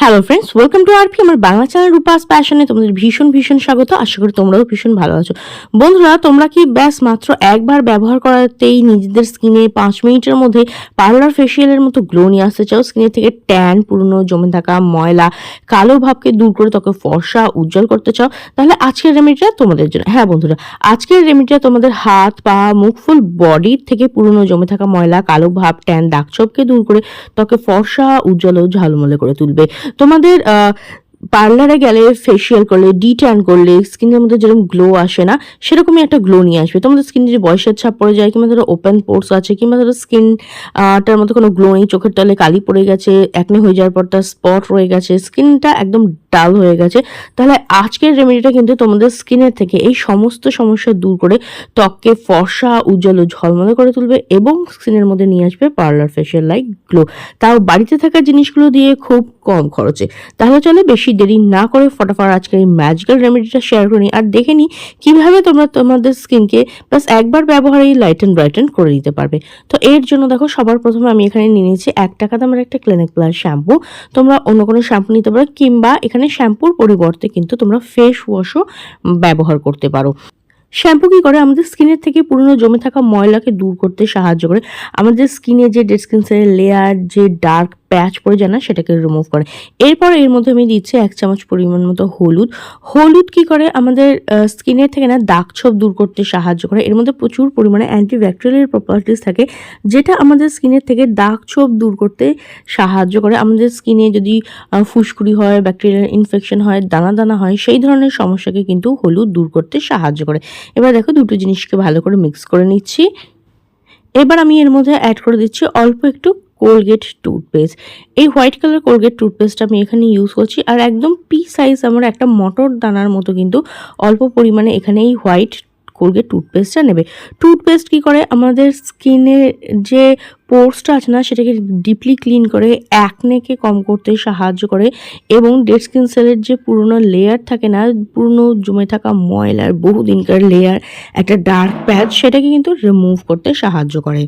Hello friends welcome to RP আমার Bangla channel Rupa's প্যাশনে তোমাদের ভীষণ ভীষণ স্বাগত। আশা করি তোমরাও ভীষণ ভালো আছো। বন্ধুরা, তোমরা কি ব্যাস মাত্র একবার ব্যবহার করাতেই নিজেদের স্কিনে পাঁচ মিনিটের মধ্যে পার্লার ফেসিয়ালের মতো গ্লো নিয়ে আসতে চাও? স্কিনের থেকে ট্যান পুরনো, জমে থাকা ময়লা, কালো ভাবকে দূর করে তোকে ফর্সা, উজ্জ্বল করতে চাও? তাহলে আজকের রেমেডিটা তোমাদের জন্য। হ্যাঁ বন্ধুরা, আজকের রেমেডিটা তোমাদের হাত, পা, মুখ, ফুল বডির থেকে পুরনো, জমে থাকা ময়লা, কালো ভাব ট্যান দাগছোপকে দূর করে তোকে ফর্সা, উজ্জ্বল ও ঝালমলে করে তুলবে। তোমাদের পার্লারে গেলে ফেসিয়াল করলে ডি ট্যান করলে স্কিনের মধ্যে যেরকম গ্লো আসে না, সেরকমই একটা গ্লো নিয়ে আসবে। তোমাদের স্কিনে যদি বয়সের ছাপ পড়ে যায়, কিংবা ধরো ওপেন পোর্স আছে, কিংবা ধরো স্কিন টার মধ্যে কোনো গ্লো নেই, চোখের তলে কালি পড়ে গেছে একনে হয়ে যাওয়ার পর তার স্পট রয়ে গেছে স্কিনটা একদম ডাল হয়ে গেছে, তাহলে আজকের রেমেডিটা কিন্তু তোমাদের স্কিনের থেকে এই সমস্ত সমস্যা দূর করে ত্বককে ফর্সা, উজ্জ্বল ও ঝলমলে করে তুলবে এবং স্কিনের মধ্যে নিয়ে আসবে পার্লার ফেশিয়াল লাইক গ্লো তাও বাড়িতে থাকা জিনিসগুলো দিয়ে খুব কম খরচে। তাহলে চলে বেশি দেরি না করে ফটাফট আজকের এই ম্যাজিক্যাল রেমেডিটা শেয়ার করে আর দেখে নিই কীভাবে তোমরা তোমাদের স্কিনকে প্লাস একবার ব্যবহারেই লাইটেন ব্রাইটেন করে দিতে পারবে। তো এর জন্য দেখো সবার প্রথমে আমি এখানে নিয়ে নিয়েছি এক টাকা দামের একটা ক্লিনিক প্লাস শ্যাম্পু তোমরা অন্য কোনো শ্যাম্পু নিতে পারো, কিংবা এখানে শ্যাম্পুর পরিবর্তে কিন্তু তোমরা ফেস ওয়াশও ব্যবহার করতে পারো। শ্যাম্পু কী করে? আমাদের স্কিনের থেকে পুরনো জমে থাকা ময়লাকে দূর করতে সাহায্য করে। আমাদের স্কিনে যে ডেড স্কিন সেলের লেয়ার যে ডার্ক প্যাচ পড়ে যায় না, সেটাকে রিমুভ করে। এরপর এর মধ্যে আমি দিচ্ছি এক চামচ পরিমাণ মতো হলুদ। হলুদ কি করে? আমাদের স্কিনের থেকে না দাগ ছোপ দূর করতে সাহায্য করে। এর মধ্যে প্রচুর পরিমাণে অ্যান্টিব্যাকটেরিয়াল প্রপার্টিস থাকে, যেটা আমাদের স্কিনের থেকে দাগ ছোপ দূর করতে সাহায্য করে। আমাদের স্কিনে যদি ফুসকুড়ি হয় ব্যাকটেরিয়াল ইনফেকশন হয়, দানা দানা হয়, সেই ধরনের সমস্যাকে কিন্তু হলুদ দূর করতে সাহায্য করে। এবার দেখো দুটো জিনিসকে ভালো করে মিক্স করে নিচ্ছি। এবার আমি এর মধ্যে অ্যাড করে দিচ্ছি অল্প একটু কোলগেট টুথপেস্ট এই হোয়াইট কালার কোলগেট টুথপেস্টটা আমি এখানে ইউজ করছি। আর একদম পি সাইজ আমার একটা মটর দানার মতো কিন্তু অল্প পরিমাণে এখানে এই হোয়াইট কোলগেট টুথপেস্টটা নেবে। টুথপেস্ট কি করে? আমাদের স্কিনের যে পোর্সটা আছে না, সেটাকে ডিপলি ক্লিন করে অ্যাকনেকে কম করতে সাহায্য করে এবং ডেড স্কিন সেলের যে পুরনো লেয়ার থাকে না, পুরনো জমে থাকা ময়লার বহুদিনকার লেয়ার একটা ডার্ক প্যাচ সেটাকে কিন্তু রিমুভ করতে সাহায্য করে।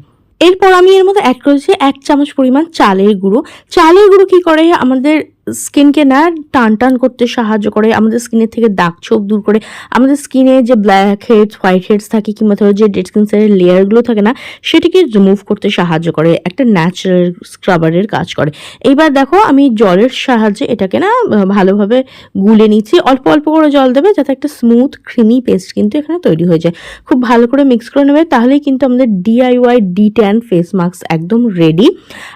এরপর আমি এর মধ্যে অ্যাড করেছি এক চামচ পরিমাণ চালের গুঁড়ো। চালের গুঁড়ো কী করে? আমাদের স্কিনকে না টান টান করতে সাহায্য করে, আমাদের স্কিনের থেকে দাগ ছোপ দূর করে, আমাদের স্কিনে যে ব্ল্যাক হেডস হোয়াইট হেডস থাকে, কিংবা ধরো যে ডেড স্কিন সেলের লেয়ারগুলো থাকে না, সেটাকে রিমুভ করতে সাহায্য করে, একটা ন্যাচারাল স্ক্রাবারের কাজ করে। এইবার দেখো, আমি জলের সাহায্যে এটাকে না ভালোভাবে গুলে নিচ্ছি। অল্প অল্প করে জল দেবে, যাতে একটা স্মুথ ক্রিমি পেস্ট কিন্তু এখানে তৈরি হয়ে যায়। খুব ভালো করে মিক্স করে নেবে, তাহলেই কিন্তু আমাদের DIY de tan face mask একদম রেডি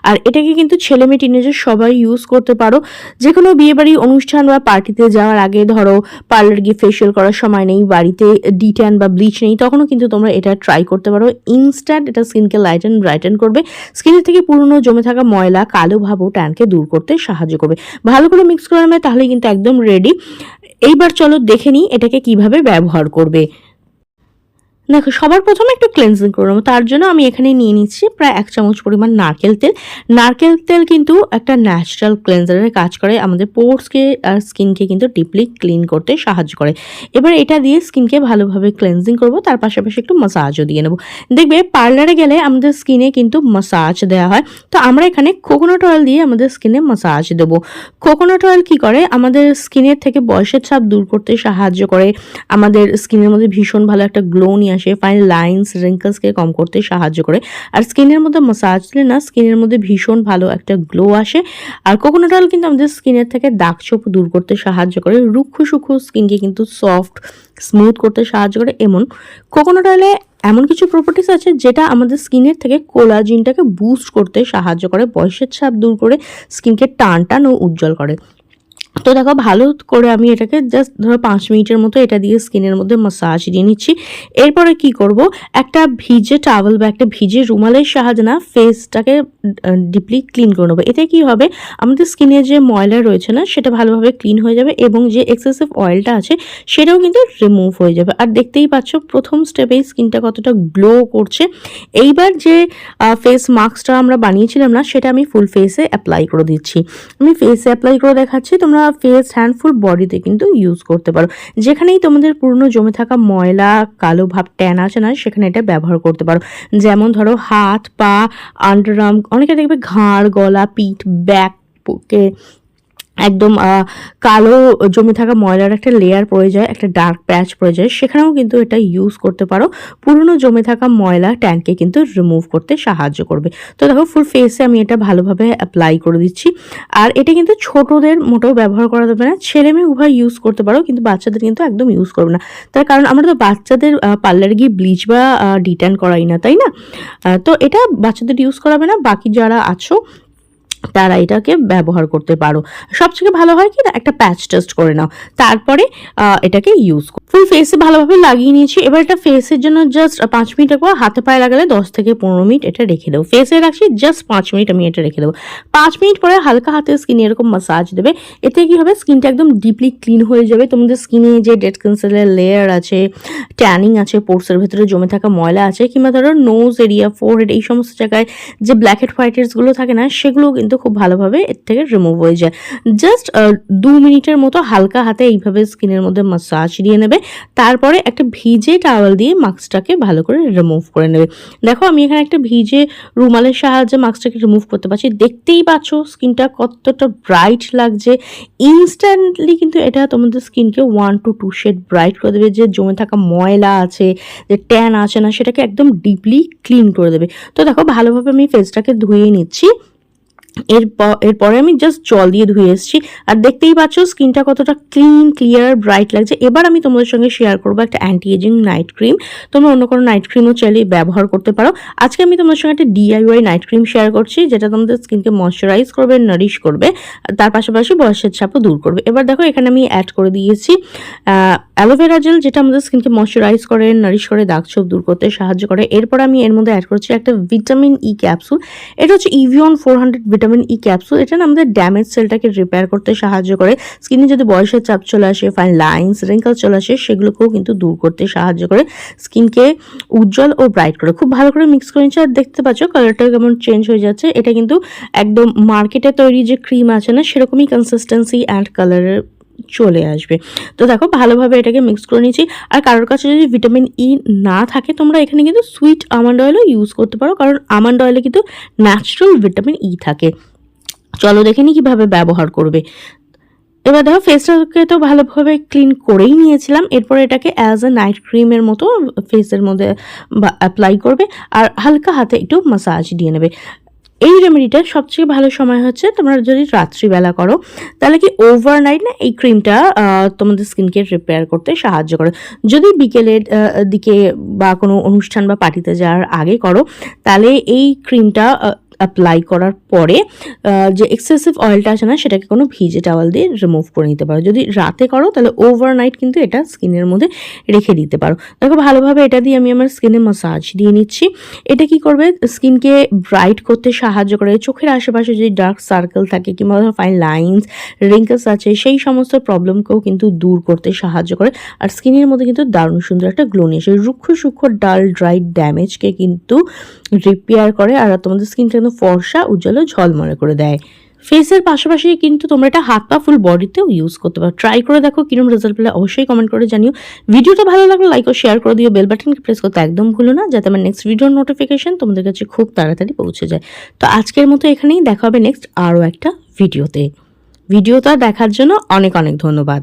আর এটাকে কিন্তু ছেলে মেয়ে টিনেজার সবাই ইউজ করতে পারো। যে কোনো বিয়েবাড়ি অনুষ্ঠান বা পার্টিতে যাওয়ার আগে ধরো পার্লার গিয়ে ফেশিয়াল করার সময় নেই, বাড়িতে ডি ট্যান বা ব্লিচ নেই, তখনও কিন্তু তোমরা এটা ট্রাই করতে পারো। ইনস্ট্যান্ট এটা স্কিনকে লাইটেন ব্রাইটেন করবে। স্কিনের থেকে পুরনো জমে থাকা ময়লা, কালো ভাব ও ট্যানকে দূর করতে সাহায্য করবে। ভালো করে মিক্স করে নেবে তাহলে কিন্তু একদম রেডি এইবার চলো দেখে নিই এটাকে কীভাবে ব্যবহার করবে। দেখো, সবার প্রথমে একটু ক্লেন্সিং করে নেব। তার জন্য আমি এখানে নিয়ে নিচ্ছি প্রায় এক চামচ পরিমাণ নারকেল তেল। নারকেল তেল কিন্তু একটা ন্যাচারাল ক্লেন্সারের কাজ করে। আমাদের পোর্সকে আর স্কিনকে কিন্তু ডিপলি ক্লিন করতে সাহায্য করে। এবার এটা দিয়ে স্কিনকে ভালোভাবে ক্লেন্সিং করব। তার পাশাপাশি একটু মাসাজও দিয়ে নেব। দেখবে পার্লারে গেলে আমাদের স্কিনে কিন্তু মাসাজ দেওয়া হয়। তো আমরা এখানে কোকোনাট অয়েল দিয়ে আমাদের স্কিনে মাসাজ দেবো। কোকোনাট অয়েল কি করে? আমাদের স্কিনের থেকে বয়সের ছাপ দূর করতে সাহায্য করে। আমাদের স্কিনের মধ্যে ভীষণ ভালো একটা গ্লো নিয়ে আসে ফাইন লাইন্স রিঙ্কলসকে কম করতে সাহায্য করে। আর স্কিনের মধ্যে মাসাজ দিলে না, স্কিনের মধ্যে ভীষণ ভালো একটা গ্লো আসে। আর কোকোনাট অয়েল কিন্তু আমাদের স্কিনের থেকে দাগ ছোপ দূর করতে সাহায্য করে। রুক্ষ সূক্ষ্ম স্কিনকে কিন্তু সফট স্মুথ করতে সাহায্য করে। এমন কোকোনাট অয়েলে এমন কিছু প্রপার্টিস আছে যেটা আমাদের স্কিনের থেকে কোলাজিনটাকে বুস্ট করতে সাহায্য করে, বয়সের ছাপ দূর করে স্কিনকে টান টান ও উজ্জ্বল করে। তো দেখো, ভালো করে আমি এটাকে জাস্ট ধরো পাঁচ মিনিটের মতো এটা দিয়ে স্কিনের মধ্যে মাসাজ দিয়ে নিচ্ছি। এরপরে কি করব? একটা ভিজে টাওয়েল বা একটা ভিজে রুমালের সাহায্যে না ফেসটাকে ডিপলি ক্লিন করে নেব। এতে কি হবে? আমাদের স্কিনে যে ময়লা রয়েছে না, সেটা ভালোভাবে ক্লিন হয়ে যাবে এবং যে এক্সেসিভ অয়েলটা আছে, সেটাও কিন্তু রিমুভ হয়ে যাবে। আর দেখতেই পাচ্ছ, প্রথম স্টেপেই স্কিনটা কতটা গ্লো করছে। এইবার যে ফেস মাস্কটা আমরা বানিয়েছিলাম না, সেটা আমি ফুল ফেসে অ্যাপ্লাই করে দিচ্ছি। আমি ফেসে অ্যাপ্লাই করে দেখাচ্ছি, তোমরা ফেস হ্যান্ডফুল বডিতে কিন্তু ইউজ করতে পারো। যেখানেই তোমাদের পুরনো জমে থাকা ময়লা, কালো ভাব ট্যান আছে না, সেখানে এটা ব্যবহার করতে পারো। যেমন ধরো হাত, পা আন্ডারআর্ম অনেকে দেখবে ঘাড়, গলা, পিঠ ব্যাক বুকে একদম কালো জমে থাকা ময়লার একটা লেয়ার পড়ে যায়, একটা ডার্ক প্যাচ পড়ে যায়, সেখানেও কিন্তু এটা ইউজ করতে পারো। পুরনো জমে থাকা ময়লা ট্যানকে কিন্তু রিমুভ করতে সাহায্য করবে। তো দেখো ফুল ফেসে আমি এটা ভালোভাবে অ্যাপ্লাই করে দিচ্ছি। আর এটা কিন্তু ছোটদের মোটেও ব্যবহার করা যাবে না, ছেলে মেয়ে উভয় ইউজ করতে পারো, কিন্তু বাচ্চাদের কিন্তু একদম ইউজ করবে না। তার কারণ আমরা তো বাচ্চাদের পার্লারে গিয়ে ব্লিচ বা ডিটার্ন করাই না, তাই না? তো এটা বাচ্চাদের ইউজ করাবে না, বাকি যারা আছো তারা এটাকে ব্যবহার করতে পারো। সবথেকে ভালো হয় কি? একটা প্যাচ টেস্ট করে নাও। তারপরে এটাকে ইউজ করো। ফুল ফেসে ভালোভাবে লাগিয়ে নিয়েছি। এবার এটা ফেসের জন্য জাস্ট পাঁচ মিনিট রাখব হাতে পায়ে লাগালে দশ থেকে পনেরো মিনিট এটা রেখে দেবো। ফেসে রাখছি জাস্ট পাঁচ মিনিট আমি এটা রেখে দেবো। পাঁচ মিনিট পরে হালকা হাতে স্কিনে এরকম মাসাজ দেবে। এতে কি হবে? স্কিনটা একদম ডিপলি ক্লিন হয়ে যাবে। তোমাদের স্কিনে যে ডেড ক্যান্সেলের লেয়ার আছে ট্যানিং আছে পোর্সের ভেতরে জমে থাকা ময়লা আছে, কিংবা ধরো নোজ এরিয়া ফোরহেড এই সমস্ত জায়গায় যে ব্ল্যাক হেড হোয়াইট থাকে না, সেগুলো কিন্তু খুব ভালোভাবে এর থেকে রিমুভ হয়ে যায়। জাস্ট দু মিনিটের মতো হালকা হাতে এইভাবে স্কিনের মধ্যে মাসাজ দিয়ে নেবে। তারপরে একটা ভিজে টাওয়াল দিয়ে মাস্কটাকে ভালো করে রিমুভ করে নেবে। দেখো, আমি এখানে একটা ভিজে রুমালের সাহায্যে মাস্কটাকে রিমুভ করতে পারছি। দেখতেই পাচ্ছ স্কিনটা কতটা ব্রাইট লাগছে। ইনস্ট্যান্টলি কিন্তু এটা তোমাদের স্কিনকে one to two shade bright করে দেবে। যে জমে থাকা ময়লা আছে, যে ট্যান আছে না, সেটাকে একদম ডিপলি ক্লিন করে দেবে। তো দেখো, ভালোভাবে আমি ফেসটাকে ধুয়ে নিচ্ছি। এরপর এরপরে আমি জাস্ট জল দিয়ে ধুয়ে এসেছি। আর দেখতেই পাচ্ছ, স্কিনটা কতটা ক্লিন ক্লিয়ার ব্রাইট লাগছে। এবার আমি তোমাদের সঙ্গে শেয়ার করব একটা অ্যান্টি এজিং নাইট ক্রিম তোমরা অন্য কোনো নাইট ক্রিমও চাইলে ব্যবহার করতে পারো। আজকে আমি তোমাদের সঙ্গে একটা ডিআইওয়াই নাইট ক্রিম শেয়ার করছি, যেটা তোমাদের স্কিনকে ময়শ্চারাইজ করবে নারিশ করবে। তার পাশাপাশি বয়সের ছাপও দূর করবে। এবার দেখো, এখানে আমি অ্যাড করে দিয়েছি অ্যালোভেরা জেল, যেটা আমাদের স্কিনকে ময়শ্চারাইজ করে নারিশ করে, দাগ ছোপ দূর করতে সাহায্য করে। এরপর আমি এর মধ্যে অ্যাড করছি একটা ভিটামিন ই ক্যাপসুল এটা হচ্ছে Evion four hundred vitamin E capsule এটা আমাদের ড্যামেজ সেলটাকে রিপেয়ার করতে সাহায্য করে। স্কিনে যদি বয়সের চাপ চলে আসে ফাইন লাইন্স রিঙ্কল চলে আসে, সেগুলোকেও কিন্তু দূর করতে সাহায্য করে। স্কিনকে উজ্জ্বল ও ব্রাইট করে। খুব ভালো করে মিক্স করে নিচ্ছে আর দেখতে পাচ্ছ কালারটা কেমন চেঞ্জ হয়ে যাচ্ছে। এটা কিন্তু একদম মার্কেটে তৈরি যে ক্রিম আছে না, সেরকমই কনসিস্টেন্সি অ্যান্ড কালারের চলে আসবে। তো দেখো, ভালোভাবে এটাকে মিক্স করে নিয়েছি। আর কারোর কাছে যদি ভিটামিন ই না থাকে, তোমরা এখানে কিন্তু সুইট আমন্ড অয়েলও ইউজ করতে পারো। কারণ আমন্ড অয়েলে কিন্তু ন্যাচারাল ভিটামিন ই থাকে। চলো দেখে নি কীভাবে ব্যবহার করবে। এবার দেখো ফেসটাকে তো ভালোভাবে ক্লিন করেই নিয়েছিলাম। এরপর এটাকে অ্যাজ এ নাইট ক্রিমের মতো ফেসের মধ্যে অ্যাপ্লাই করবে। আর হালকা হাতে একটু মাসাজ দিয়ে নেবে। এই রেমেডিটা সবচেয়ে ভালো সময় হচ্ছে তোমরা যদি রাত্রিবেলা করো, তাহলে কি ওভারনাইট না এই ক্রিমটা তোমাদের স্কিনকে রিপেয়ার করতে সাহায্য করে। যদি বিকেলের দিকে বা কোনো অনুষ্ঠান বা পার্টিতে যাওয়ার আগে করো, তাহলে এই ক্রিমটা অ্যাপ্লাই করার পরে যে এক্সেসিভ অয়েলটা আছে না, সেটাকে কোনো ভিজে টাওয়াল দিয়ে রিমুভ করে নিতে পারো। যদি রাতে করো, তাহলে ওভারনাইট কিন্তু এটা স্কিনের মধ্যে রেখে দিতে পারো। দেখো, ভালোভাবে এটা দিয়ে আমি আমার স্কিনে মাসাজ দিয়ে নিচ্ছি। এটা কি করবে? স্কিনকে ব্রাইট করতে সাহায্য করে। চোখের আশেপাশে যে ডার্ক সার্কেল থাকে কিংবা ধরো ফাইন লাইন্স রিঙ্কেলস আছে, সেই সমস্ত প্রবলেমকেও কিন্তু দূর করতে সাহায্য করে। আর স্কিনের মধ্যে কিন্তু দারুণ সুন্দর একটা গ্লো নিয়ে আসে। রুক্ষ, সূক্ষ্ম ডাল ড্রাই ড্যামেজকে কিন্তু রিপেয়ার করে। আর তোমাদের স্কিনটা কিন্তু ফর্সা, উজ্জ্বল ঝলমলে করে দেয়। ফেসের পাশাপাশি কিন্তু তোমরা এটা হাত পা ফুল বডিতেও ইউজ করতে পারো। ট্রাই করে দেখো কিরম রেজাল্ট পেলে অবশ্যই কমেন্ট করে জানিও। ভিডিওটা ভালো লাগলে লাইক ও শেয়ার করে দিও। বেল বাটনকে প্রেস করতে একদম ভুলো না, যাতে আমার নেক্সট ভিডিওর নোটিফিকেশন তোমাদের কাছে খুব তাড়াতাড়ি পৌঁছে যায়। তো আজকের মতো এখানেই দেখা হবে নেক্সট আরও একটা ভিডিওতে ভিডিওটা দেখার জন্য অনেক অনেক ধন্যবাদ।